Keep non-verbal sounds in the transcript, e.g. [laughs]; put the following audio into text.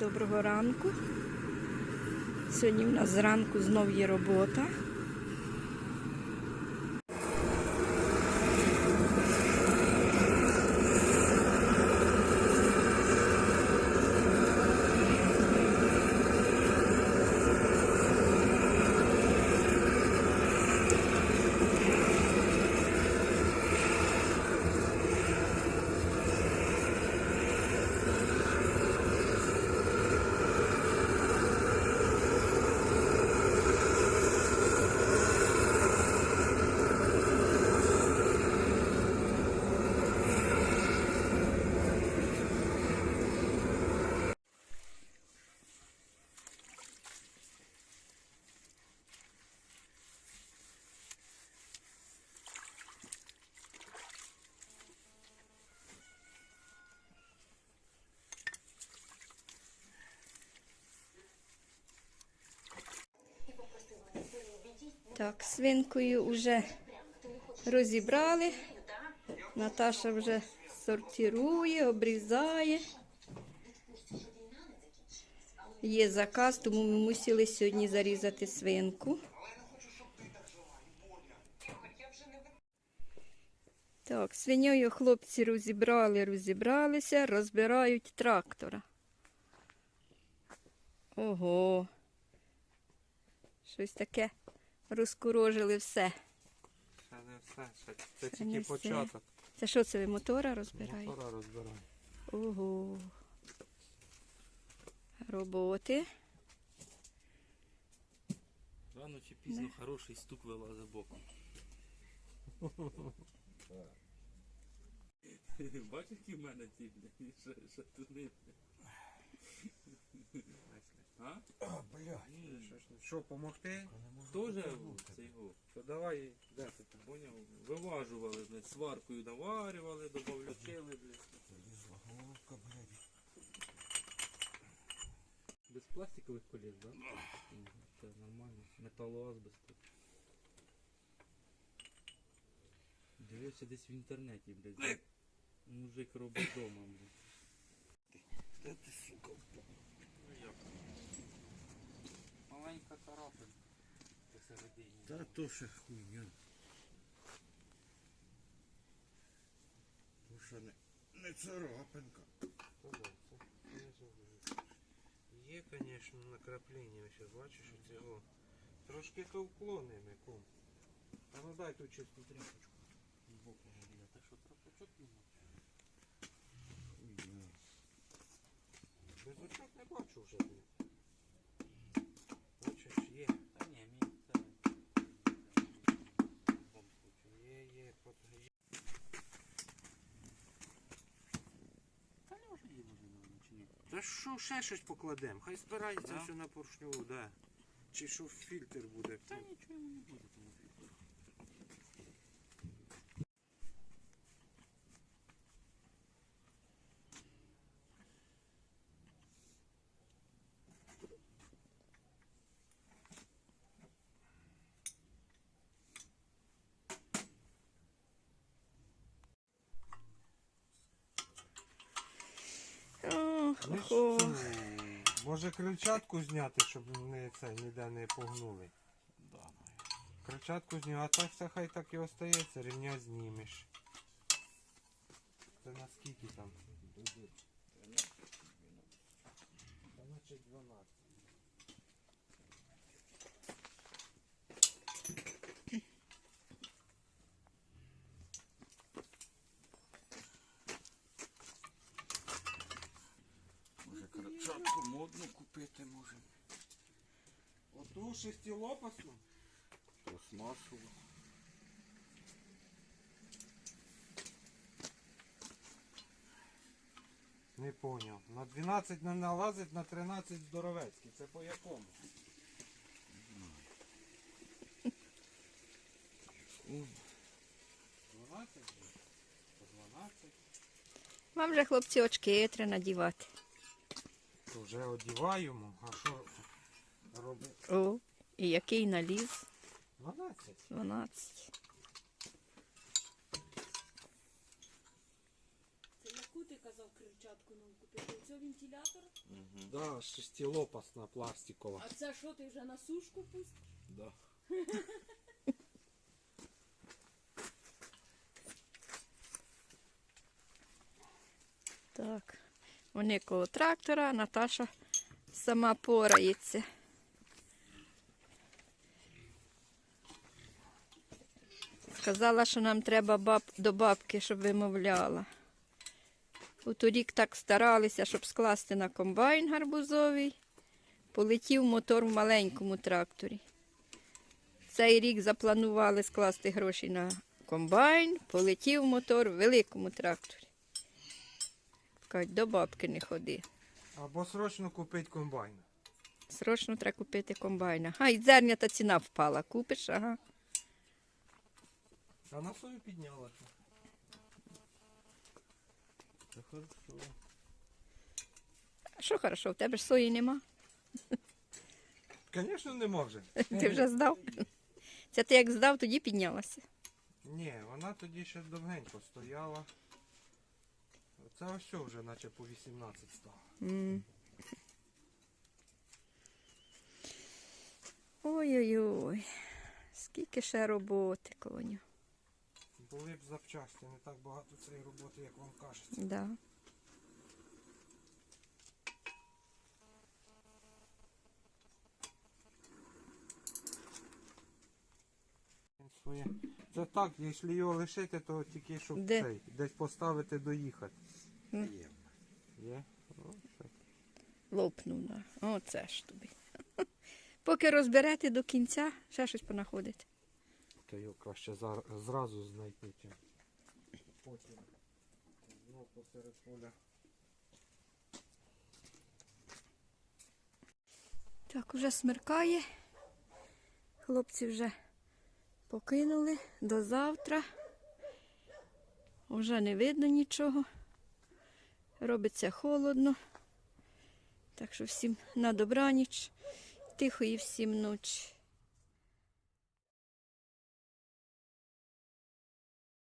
Доброго ранку. Сьогодні в нас зранку знов є робота. Так, свинкою вже розібрали. Наташа вже сортирує, обрізає. Є заказ, тому ми мусили сьогодні зарізати свинку. Так, свиньою хлопці розібрали, розібралися, розбирають трактора. Ого. Щось таке розкурожили все. Ще не все, ще це не тільки все. початок. Це що це ви мотора розбираєте? Мотора розбирай. Ого. Роботи. Рано чи пізно хороший стук вилазить боком. [laughs] Бачиш, які в мене ті, блядь, ще, ще туди. А? А, бля, що помогти? Тоже це його. То давай, де ти там? Поняв? Виважували, блядь, сваркою наварювали, добавляли, блядь. Головка, блядь. Без пластикових коліс, да? Мгм, Це нормально. Металоазбест тут. Дивився десь в інтернеті, блядь. Мужик робить вдома, блядь. Де ти, сука, впав? Маленька царапина посередині. Та то ще хуйня. То ще не, не царапинка. Є, звісно, накраплення, ось бачиш цього. Трошки товклоними, кум. А ну дай ту чисту тряпочку. Боку гріє. Так що трапочок нема. Хуйня. Без очок не бачу вже. блін. Бачиш, є. Та ні, мій це. В будь-якому случаю. Є, є, от є. Та не може її може не чи ні. Та що, ще щось покладемо? Хай збирається Да? все на поршню, да. Чи що фільтр буде. Та нічого не буде цю, Може крильчатку зняти, щоб не це ніде не погнули. Крильчатку зняв, а так все хай так і остається, рівня знімеш. Це наскільки там? Та значить 12. Може кричатку модну купити можемо. Оту шестилопасну? Пластмасову. Не поняв. На 12 не налазить, на 13 здоровецький. Це по якому? Дванадцять же? По 12. Вам же хлопці очки треба надівати. То вже одіваємо, а що робити? О, і який наліз? 12. 12. Це яку ти казав крильчатку нову купити. Це вентилятор. Да, шестилопасна пластикова. А це що ти вже на сушку пустив? Да. Так. Вони коло трактора, а Наташа сама порається. Сказала, що нам треба баб... до бабки, щоб вимовляла. У торік так старалися, щоб скласти на комбайн гарбузовий. Полетів мотор в маленькому тракторі. Цей рік запланували скласти гроші на комбайн, полетів мотор в великому тракторі. Кажуть, до бабки не ходи. Або срочно купити комбайн. Срочно треба купити комбайна. А, і зерня та ціна впала. Купиш, ага. А на сою піднялася. Хорошо. А що хорошо, в тебе ж сої нема. Звісно, [laughs] не може. Ти вже здав. Це ти як здав, тоді піднялася. Ні, вона тоді ще довгенько стояла. Це ось що вже наче по 18 стало. М. Ой-ой-ой. Скільки ще роботи, коню. Були б запчасті, не так багато цієї роботи, як вам кажеться. Да. Це так, якщо його лишити, то тільки щоб Де? цей, десь поставити доїхати. М. Є. Є? О, все. Лопнув. Оце ж тобі. [laughs] Поки розберете до кінця, ще щось понаходите. То його краще зразу знайти. Потім. Знов посеред поля. Так, уже смеркає. Хлопці вже покинули до завтра. Уже не видно нічого. Робиться холодно. Так що всім на добраніч, тихої всім ночі.